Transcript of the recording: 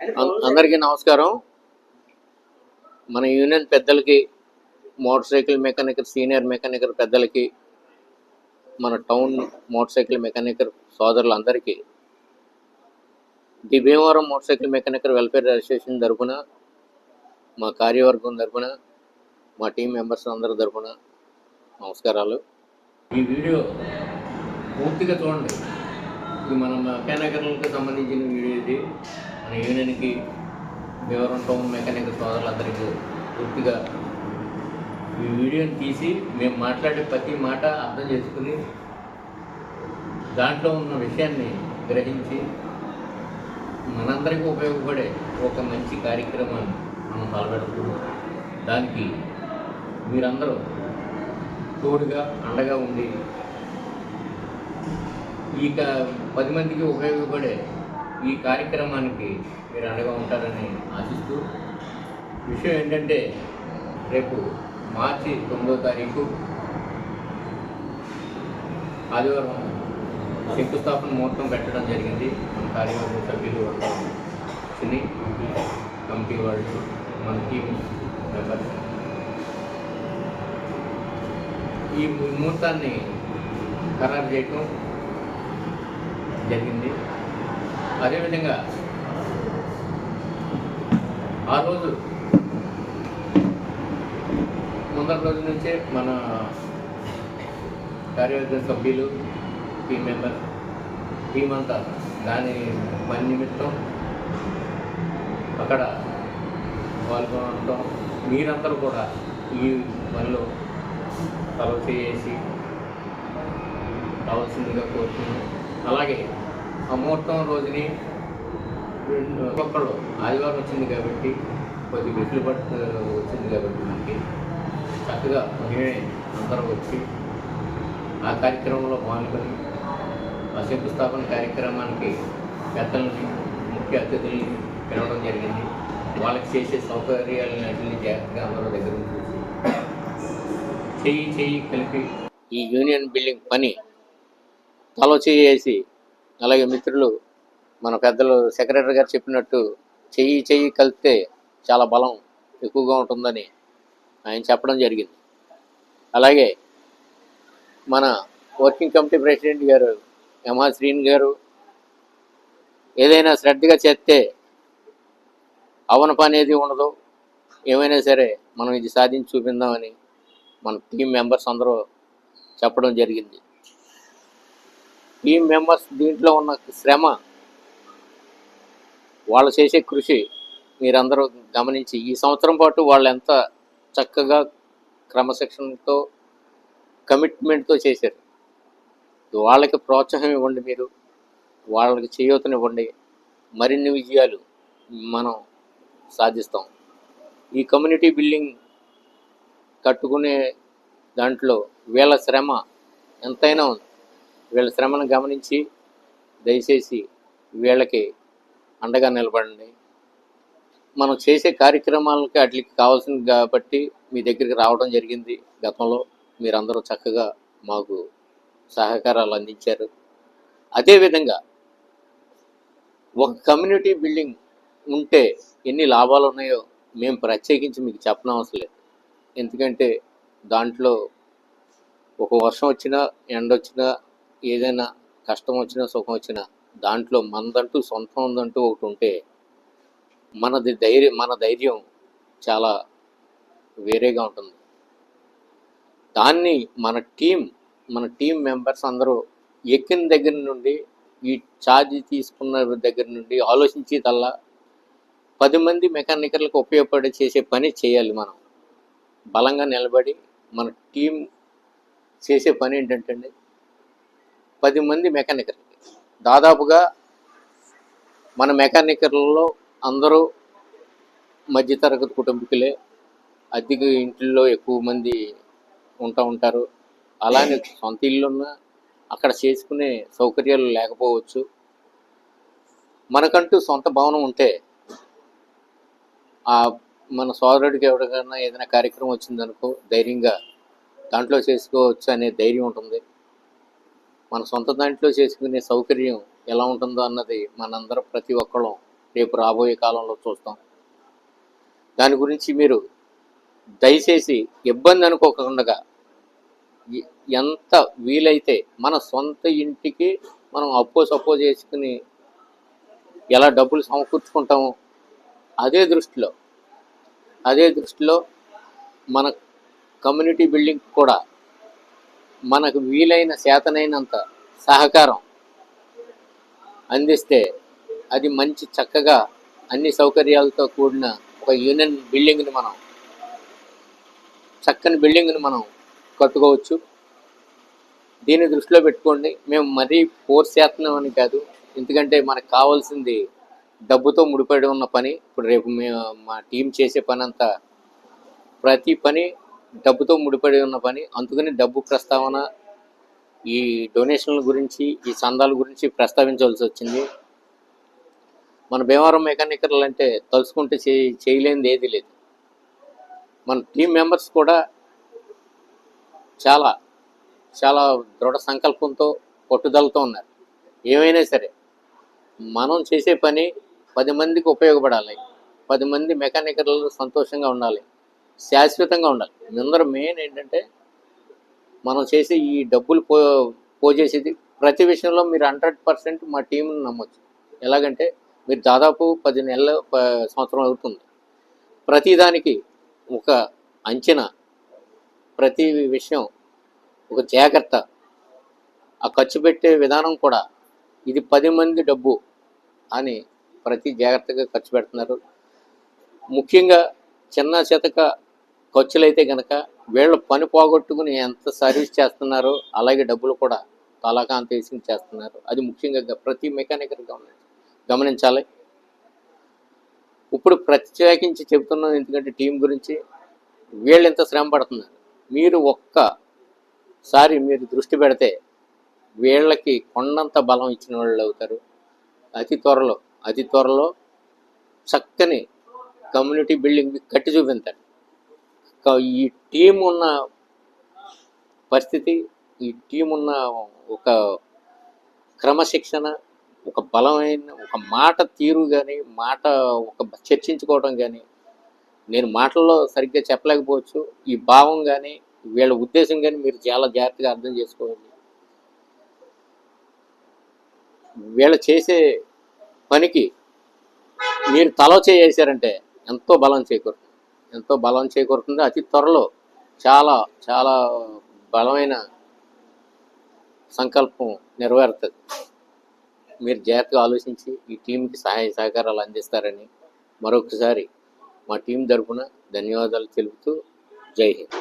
అందరికీ నమస్కారం. మన యూనియన్ పెద్దలకి motor cycle mechanical senior mechanical పెద్దలకి మన టౌన్ మోటార్ సైకిల్ మెకానికల్ సోదరులందరికీ the Bhimavaram motor cycle mechanical welfare association తరఫున మా కార్యవర్గం తరఫున మా టీం మెంబర్స్ అందరి తరఫున నమస్కారాలు. ఈ వీడియో పూర్తిగా చూడండి. ఇది మన మెకానికల్కి సంబంధించిన వీడియో ఇది. మన యూనియన్కి వివరం టౌన్ మెకానికల్ సోదరులందరికీ పూర్తిగా ఈ వీడియోని తీసి మేము మాట్లాడే ప్రతి మాట అర్థం చేసుకుని దాంట్లో ఉన్న విషయాన్ని గ్రహించి మనందరికీ ఉపయోగపడే ఒక మంచి కార్యక్రమాన్ని మనం తలపెడుతున్నాం. దానికి మీరందరూ తోడుగా అండగా ఉండి ఈ క- పది మందికి ఉపయోగపడే ఈ కార్యక్రమానికి మీరు అండగా ఉంటారని ఆశిస్తూ విషయం ఏంటంటే రేపు మార్చి తొమ్మిదో తారీఖు ఆదివారం శంకుస్థాపన ముహూర్తం పెట్టడం జరిగింది. మన కార్యవర్గ సభ్యులు సినీ కమిటీ వాళ్ళు మన టీం మెంబర్స్ ఈ ముహూర్తాన్ని ఖరారు చేయటం జరిగింది. అదేవిధంగా ఆ రోజు ముందర రోజు నుంచే మన కార్యవర్గ సభ్యులు టీం మెంబర్ టీం అంతా దాని పని నిమిత్తం అక్కడ పాల్గొనడం మీరందరూ కూడా ఈ పనిలో తలవ చేసి కావాల్సిందిగా కోరుతున్నాను అలాగే ముహూర్తం రోజుని రెండు ఒక్కళ్ళు ఆదివారం వచ్చింది కాబట్టి కొద్ది వెసులుబాటు వచ్చింది కాబట్టి మనకి చక్కగా మేమే అందరూ వచ్చి ఆ కార్యక్రమంలో పాల్గొని ఆ శంకుస్థాపన కార్యక్రమానికి పెద్దల్ని ముఖ్య అతిథుల్ని పిలవడం జరిగింది. వాళ్ళకి చేసే సౌకర్యాలను అన్ని జాగ్రత్తగా అందరూ దగ్గర చేయి చూసి చెయ్యి చెయ్యి కలిపి ఈ యూనియన్ బిల్డింగ్ పని తలో చేసి అలాగే మిత్రులు మన పెద్దలు సెక్రటరీ గారు చెప్పినట్టు చెయ్యి చెయ్యి కలిపితే చాలా బలం ఎక్కువగా ఉంటుందని ఆయన చెప్పడం జరిగింది. అలాగే మన వర్కింగ్ కమిటీ ప్రెసిడెంట్ గారు యమా శ్రీన్ గారు ఏదైనా శ్రద్ధగా చేస్తే అవన పని ఏది ఉండదు. ఏమైనా సరే మనం ఇది సాధించి చూపిందామని మన టీం మెంబర్స్ అందరూ చెప్పడం జరిగింది. టీం మెంబర్స్ దీంట్లో ఉన్న శ్రమ వాళ్ళు చేసే కృషి మీరందరూ గమనించి ఈ సంవత్సరం పాటు వాళ్ళు ఎంత చక్కగా క్రమశిక్షణతో కమిట్మెంట్తో చేశారు. వాళ్ళకి ప్రోత్సాహం ఇవ్వండి మీరు వాళ్ళకి చేయూతనివ్వండి. మరిన్ని విజయాలు మనం సాధిస్తాం. ఈ కమ్యూనిటీ బిల్డింగ్ కట్టుకునే దాంట్లో వీళ్ళ శ్రమ ఎంతైనా ఉంది. వీళ్ళ శ్రమను గమనించి దయచేసి వీళ్ళకి అండగా నిలబడండి. మనం చేసే కార్యక్రమాలకి వాటికి కావాల్సింది కాబట్టి మీ దగ్గరికి రావడం జరిగింది గతంలో. మీరందరూ చక్కగా మాకు సహకారాలు అందించారు. అదేవిధంగా ఒక కమ్యూనిటీ బిల్డింగ్ ఉంటే ఎన్ని లాభాలు ఉన్నాయో మేము ప్రత్యేకించి మీకు చెప్పనవసరం లేదు. ఎందుకంటే దాంట్లో ఒక వర్షం వచ్చినా ఎండ వచ్చినా ఏదైనా కష్టం వచ్చినా సుఖం వచ్చినా దాంట్లో మనదంటూ సొంతం ఉందంటూ ఒకటి ఉంటే మనది ధైర్యం మన ధైర్యం చాలా వేరేగా ఉంటుంది. దాన్ని మన టీం మన టీం మెంబర్స్ అందరూ ఎక్కిన దగ్గర నుండి ఈ ఛార్జ్ తీసుకున్న దగ్గర నుండి ఆలోచించి తల్లా పది మంది మెకానికల్కి ఉపయోగపడే చేసే పని చేయాలి మనం. బలంగా నిలబడి మన టీం చేసే పని ఏంటంటే అండి, పది మంది మెకానికల్ దాదాపుగా మన మెకానికల్లో అందరూ మధ్యతరగతి కుటుంబీకులే. అద్దెకి ఇంట్లో ఎక్కువ మంది ఉంటా ఉంటారు. అలానే సొంత ఇల్లున్నా అక్కడ చేసుకునే సౌకర్యాలు లేకపోవచ్చు. మనకంటూ సొంత భవనం ఉంటే ఆ మన సోదరుడికి ఎవరికైనా ఏదైనా కార్యక్రమం వచ్చిందనుకో ధైర్యంగా దాంట్లో చేసుకోవచ్చు అనే ధైర్యం ఉంటుంది. మన సొంత దాంట్లో చేసుకునే సౌకర్యం ఎలా ఉంటుందో అన్నది మనందరం ప్రతి ఒక్కళ్ళం రేపు రాబోయే కాలంలో చూస్తాం. దాని గురించి మీరు దయచేసి ఇబ్బంది అనుకోకుండా ఎంత వీలైతే మన సొంత ఇంటికి మనం అప్పో సప్పో చేసుకుని ఎలా డబ్బులు సమకూర్చుకుంటామో అదే దృష్టిలో అదే దృష్టిలో మన కమ్యూనిటీ బిల్డింగ్ కూడా మనకు వీలైన చేతనైనంత సహకారం అందిస్తే అది మంచి చక్కగా అన్ని సౌకర్యాలతో కూడిన ఒక యూనియన్ బిల్డింగ్ని మనం చక్కని బిల్డింగ్ని మనం కట్టుకోవచ్చు. దీన్ని దృష్టిలో పెట్టుకోండి. మేము మరీ ఫోర్స్ చేస్తున్నాం అని కాదు. ఎందుకంటే మనకు కావాల్సింది డబ్బుతో ముడిపడి ఉన్న పని. ఇప్పుడు రేపు మేము మా టీం చేసే పని అంతా ప్రతి పని డబ్బుతో ముడిపడి ఉన్న పని. అందుకని డబ్బు ప్రస్తావన ఈ డొనేషన్ల గురించి ఈ సందాల గురించి ప్రస్తావించవలసి వచ్చింది. మన భీమవరం మెకానికర్లు అంటే తలుచుకుంటే చేయ చేయలేనిది ఏది లేదు. మన టీం మెంబర్స్ కూడా చాలా చాలా దృఢ సంకల్పంతో పట్టుదలతో ఉన్నారు. ఏమైనా సరే మనం చేసే పని పది మందికి ఉపయోగపడాలి. పది మంది మెకానికర్లు సంతోషంగా ఉండాలి. శాశ్వతంగా ఉండాలి. ముందర మెయిన్ ఏంటంటే మనం చేసే ఈ డబ్బులు పో పోజేసేది ప్రతి విషయంలో మీరు హండ్రెడ్ పర్సెంట్ మా టీంని నమ్మొచ్చు. ఎలాగంటే మీరు దాదాపు పది నెలల ప- సంవత్సరం అవుతుంది. ప్రతిదానికి ఒక అంచనా ప్రతి విషయం ఒక జాగ్రత్త ఆ ఖర్చు పెట్టే విధానం కూడా ఇది పది మంది డబ్బు అని ప్రతి జాగ్రత్తగా ఖర్చు పెడుతున్నారు. ముఖ్యంగా చిన్న చితక ఖర్చులైతే కనుక వీళ్ళు పని పోగొట్టుకుని ఎంత సర్వీస్ చేస్తున్నారో అలాగే డబ్బులు కూడా తలాకాంత వేసి చేస్తున్నారు. అది ముఖ్యంగా గ- ప్రతి మెకానికల్ గమని గమనించాలి. ఇప్పుడు ప్రత్యేకించి చెబుతున్నాను ఎందుకంటే టీం గురించి వీళ్ళు ఎంత శ్రమ పడుతున్నారు. మీరు ఒక్కసారి మీరు దృష్టి పెడితే వీళ్ళకి కొండంత బలం ఇచ్చిన వాళ్ళు అవుతారు. అతి త్వరలో అతి త్వరలో చక్కని కమ్యూనిటీ బిల్డింగ్ కట్టి చూపించారు ఈ టీం ఉన్న పరిస్థితి ఈ టీం ఉన్న ఒక క్రమశిక్షణ ఒక బలమైన ఒక మాట తీరు కానీ మాట ఒక చర్చించుకోవడం కానీ నేను మాటల్లో సరిగ్గా చెప్పలేకపోవచ్చు. ఈ భావం కానీ వీళ్ళ ఉద్దేశం కానీ మీరు చాలా జాగ్రత్తగా అర్థం చేసుకోవాలి. వీళ్ళు చేసే పనికి మీరు తలో చేసారంటే ఎంతో బలం చేకూరుతుంది. ఎంతో బలం చేకూరుతుంది. అతి త్వరలో చాలా చాలా బలమైన సంకల్పం నెరవేరుతుంది. మీరు జాగ్రత్తగా ఆలోచించి ఈ టీంకి సహాయ సహకారాలు అందిస్తారని మరొకసారి మా టీం తరఫున ధన్యవాదాలు తెలుపుతూ జై హింద్.